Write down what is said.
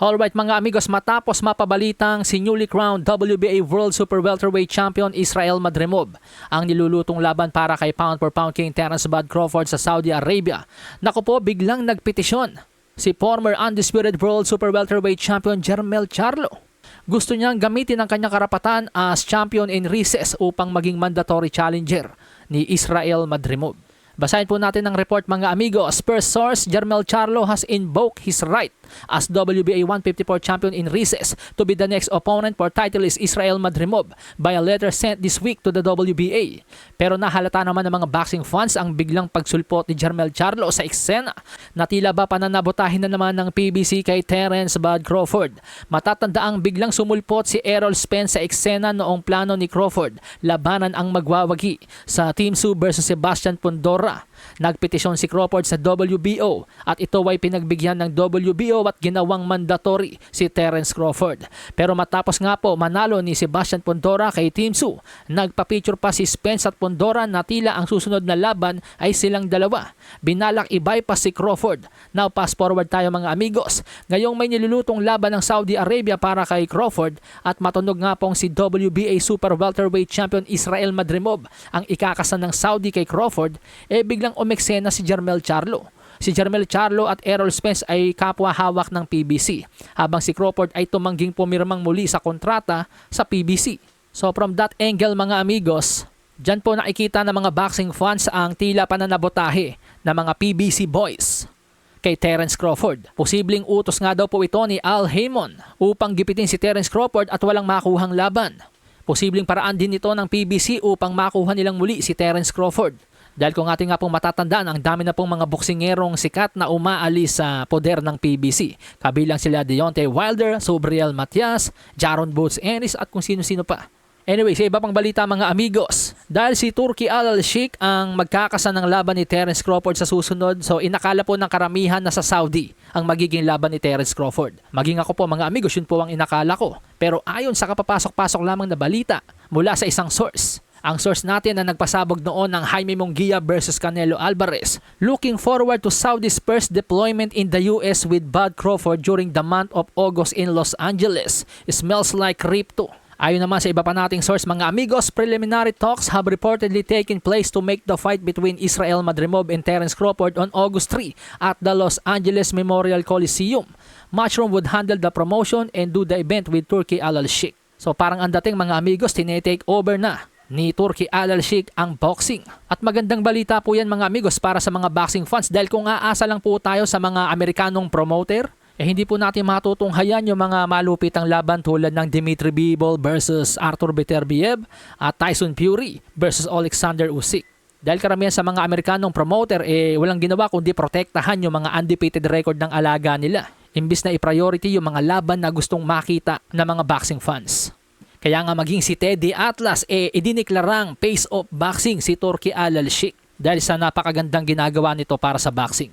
Alright mga amigos, matapos mapabalitang si newly crowned WBA World Super Welterweight Champion Israel Madrimov ang nilulutong laban para kay pound for pound king Terence Bud Crawford sa Saudi Arabia. Naku po, biglang nagpetisyon si former undisputed World Super Welterweight Champion Jermel Charlo. Gusto niyang gamitin ang kanyang karapatan as champion in recess upang maging mandatory challenger ni Israel Madrimov. Basahin po natin ang report mga amigos. First source, Jermel Charlo has invoked his right as WBA 154 champion in recess to be the next opponent for title is Israel Madrimov by a letter sent this week to the WBA. Pero nahalata naman ng mga boxing fans ang biglang pagsulpot ni Jermel Charlo sa eksena na tila ba pananabotahin na naman ng PBC kay Terence Bud Crawford. Matatanda ang biglang sumulpot si Errol Spence sa eksena noong plano ni Crawford labanan ang magwawagi sa Team Sue versus Sebastian Pondora. Torah Nagpetisyon si Crawford sa WBO at ito ay pinagbigyan ng WBO at ginawang mandatory si Terence Crawford. Pero matapos nga po manalo ni Sebastian Pondora kay Team Sue, nagpa-picture pa si Spence at Pondora na tila ang susunod na laban ay silang dalawa. Binalak i-bypass si Crawford. Now pass forward tayo mga amigos. Ngayong may nilulutong laban ng Saudi Arabia para kay Crawford at matunog nga pong si WBA Super Welterweight Champion Israel Madrimov ang ikakasan ng Saudi kay Crawford, eh biglang umeksena si Jermel Charlo. Si Jermel Charlo at Errol Spence ay kapwa hawak ng PBC, habang si Crawford ay tumangging pumirmang muli sa kontrata sa PBC. So from that angle mga amigos, dyan po nakikita ng mga boxing fans ang tila pananabotahe ng mga PBC boys kay Terence Crawford. Posibleng utos nga daw po ito ni Al Haymon upang gipitin si Terence Crawford at walang makuhang laban. Posibleng paraan din ito ng PBC upang makuha nilang muli si Terence Crawford. Dahil kung ating nga pong matatandaan, ang dami na pong mga boksingerong sikat na umaalis sa poder ng PBC. Kabilang sila Deontay Wilder, Sobriel Matias, Jaron Boots Ennis at kung sino-sino pa. Anyway, sa iba pang balita mga amigos, dahil si Turkey Al Sheikh ang magkakasan ng laban ni Terence Crawford sa susunod, so inakala po ng karamihan na sa Saudi ang magiging laban ni Terence Crawford. Maging ako po mga amigos, yun po ang inakala ko. Pero ayon sa kapapasok-pasok lamang na balita mula sa isang source, ang source natin na nagpasabog noon ng Jaime Munguia versus Canelo Alvarez, looking forward to Saudi's first deployment in the US with Bud Crawford during the month of August in Los Angeles. Smells like crypto. Ayon naman sa iba pa nating source, mga amigos, preliminary talks have reportedly taken place to make the fight between Israel Madrimov and Terence Crawford on August 3 at the Los Angeles Memorial Coliseum. Matchroom would handle the promotion and do the event with Turkey Al Sheikh. So parang ang dating mga amigos, tinetake over na ni Turkey Al Sheikh ang boxing. At magandang balita po yan mga amigos para sa mga boxing fans dahil kung aasa lang po tayo sa mga Amerikanong promoter, eh hindi po natin matutunghayan yung mga malupitang laban tulad ng Dimitri Bivol versus Arthur Beterbiev at Tyson Fury versus Alexander Usyk. Dahil karamihan sa mga Amerikanong promoter eh walang ginawa kundi protektahan yung mga undefeated record ng alaga nila. Imbis na i-priority yung mga laban na gustong makita ng mga boxing fans. Kaya nga maging si Teddy Atlas eh idiniklarang pace of boxing si Turkey Al Sheikh dahil sa napakagandang ginagawa nito para sa boxing.